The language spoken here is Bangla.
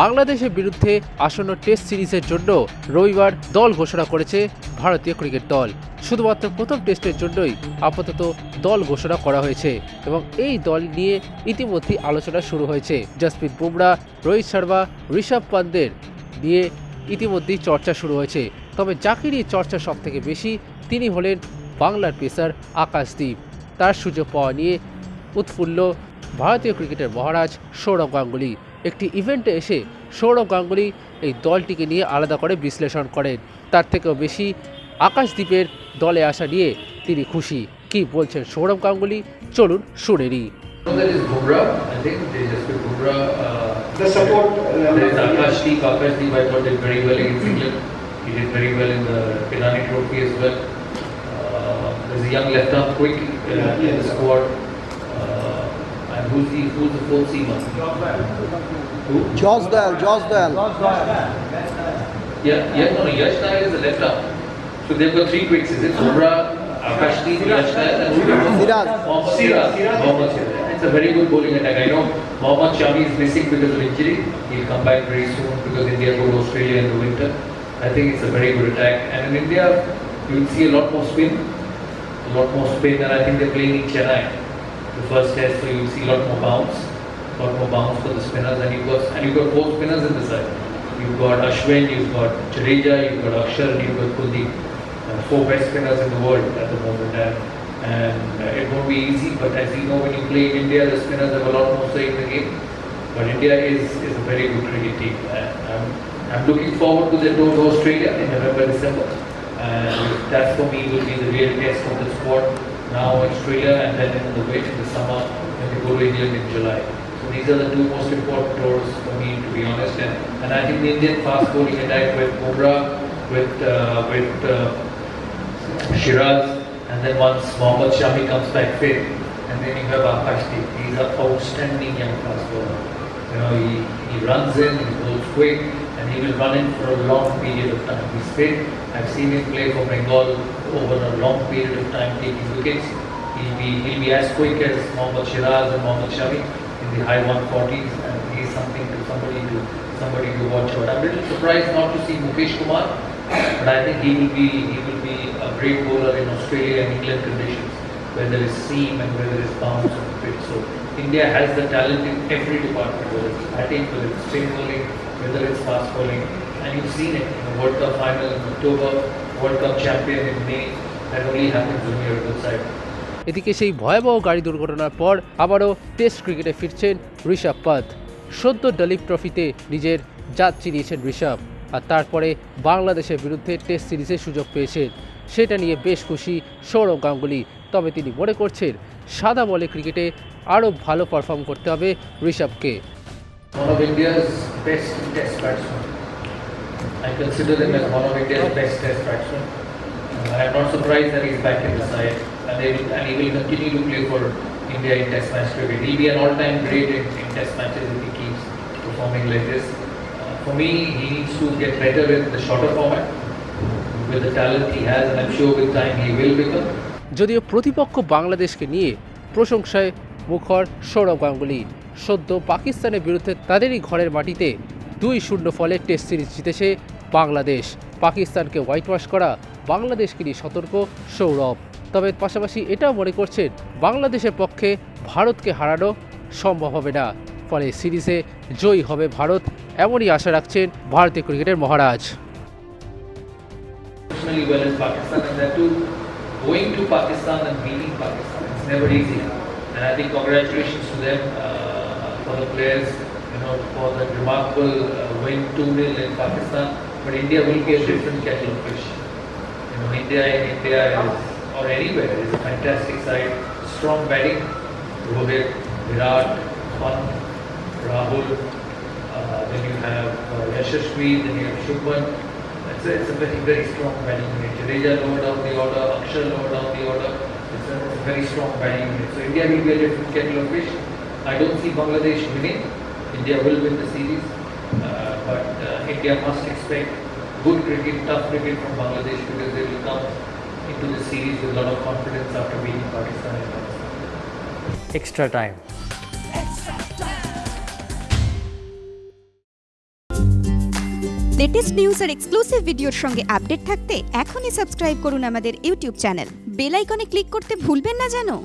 বাংলাদেশের বিরুদ্ধে আসন্ন টেস্ট সিরিজের জন্য রবিবার দল ঘোষণা করেছে ভারতীয় ক্রিকেট দল। শুধুমাত্র প্রথম টেস্টের জন্যই আপাতত দল ঘোষণা করা হয়েছে এবং এই দল নিয়ে ইতিমধ্যেই আলোচনা শুরু হয়েছে। জসপ্রীত বুমরা, রোহিত শর্মা, ঋষভ পান্তের নিয়ে ইতিমধ্যেই চর্চা শুরু হয়েছে। তবে যাকে নিয়ে চর্চা সব থেকে বেশি, তিনি হলেন বাংলার পেসার আকাশদীপ। তার সুযোগ পাওয়া নিয়ে উৎফুল্ল ভারতীয় ক্রিকেটের মহারাজ সৌরভ গাঙ্গুলি। একটি ইভেন্টে এসে সৌরভ গাঙ্গুলি এই দলটিকে নিয়ে আলাদা করে বিশ্লেষণ করেন। তার থেকেও বেশি আকাশদ্বীপের দলে আসা নিয়ে তিনি খুশি। কি বলছেন সৌরভ গাঙ্গুলি? চলুন শুনেনি And who's the who's the fourth seamer? Who? Josh Dal, Josh Dal. Yeah, yeah, no, no, Yash Nair is the left arm. So they've got three quicks, is it? Bumrah, Akashdeep, Yash Nair, and who? Siraj. Mohammad Siraj. Mohammad Siraj. It's a very good bowling attack. I know Mohammad Shami is missing because of injury. He'll come back very soon because India go to Australia in the winter. I think it's a very good attack. And in India, you'll see a lot more spin, a lot more spin, and I think they're playing in Chennai. The first test, so you'll see a lot more bounce, a lot more bounce for the spinners, and you've got and you've got four spinners in the side. You've got Ashwin, you've got Jadeja, you've got Akshar, and you've got Kuldeep. Uh, four best spinners in the world at the moment, and, and uh, it won't be easy. But as you know, when you play in India, the spinners have a lot more say in the game. But India is, is a very good cricket team. And I'm, I'm looking forward to the tour to Australia in November, December. And that for me will be the real test of the squad now Australia and then in the in the summer when we go to England in July. So these are the two most important tours for me, to be honest. And, and I think the Indian fast bowling attack with Bumrah, with uh, with uh, Shiraz, and then once Mohammad Shami comes back fit, and then you have Akashdeep. He's an outstanding young fast bowler. You know, he, he runs in, he goes quick, and he will run in for a long period of time. He's fit. I've seen him play for Bengal over a long period of time, taking wickets. He'll be, he'll be as quick as Mohammad Shiraz and Mohammad Shami in the high 140s, and he's something to somebody to somebody to watch out. I'm a little surprised not to see Mukesh Kumar, but I think he will be he will be a great bowler in Australia and England conditions, where there is seam and where there is bounce the pitch. So India has the talent in every department, whether it's batting, whether it's spin bowling, whether it's fast bowling, and you've seen it in the World Cup final in October, World Cup champion in May. That only happens when you're a good side. এদিকে সেই ভয়াবহ গাড়ি দুর্ঘটনার পর আবারও টেস্ট ক্রিকেটে ফিরছেন ঋষভ পান্ত সদ্য দলীপ ট্রফিতে নিজের জাত চিনিয়েছেন ঋষভ। আর তারপরে বাংলাদেশের বিরুদ্ধে টেস্ট সিরিজের সুযোগ পেয়েছেন। সেটা নিয়ে বেশ খুশি সৌরভ গাঙ্গুলি। তবে তিনি মনে করছেন সাদা বলে ক্রিকেটে আরও ভালো পারফর্ম করতে হবে ঋষভকে one of India's best test batsmen. I consider him as one of India's best test batsmen. Uh, I am not surprised that he's back in the side and, they will, and he will continue to play for India in test match cricket. He'll be an all-time great in, in test matches if he keeps performing like this. Uh, for me, he needs to get better in the shorter format with the talent he has and I'm sure with time he will become. যদিও প্রতিপক্ষ বাংলাদেশকে নিয়ে প্রশংসায় মুখর সৌরভ গাঙ্গুলি সদ্য পাকিস্তানের বিরুদ্ধে তাদেরই ঘরের মাটিতে দুই শূন্য ফলে টেস্ট সিরিজ জিতেছে বাংলাদেশ। পাকিস্তানকে হোয়াইট ওয়াশ করা বাংলাদেশকে নিয়ে সতর্ক সৌরভ। তবে পাশাপাশি এটাও মনে করছেন, বাংলাদেশের পক্ষে ভারতকে হারানো সম্ভব হবে না। ফলে সিরিজে জয়ী হবে ভারত, এমনই আশা রাখছেন ভারতীয় ক্রিকেটের Maharaj. You know, for the remarkable uh, win 2-0 in Pakistan. But India will be a different kettle of fish. You know, India, India is, or anywhere, is a fantastic side. Strong batting, Rohit, Virat, Pant, Rahul, uh, then you have uh, Yashasvi, then you have Shubman. It's a, it's a very, very strong batting unit. Jadeja lower down the order, Akshar lower down the order. It's a, it's a very strong batting unit. So India will be a different kettle of fish. I don't see Bangladesh winning. India will win the series. Uh, but uh, India must expect good cricket, tough cricket from Bangladesh because they will come into the series with a lot of confidence after beating Pakistan and Pakistan. extra time latest news R exclusive ভিডিওর সঙ্গে আপডেট থাকতে এখনই সাবস্ক্রাইব করুন আমাদের ইউটিউব চ্যানেল বেল আইকনে ক্লিক করতে ভুলবেন না জানো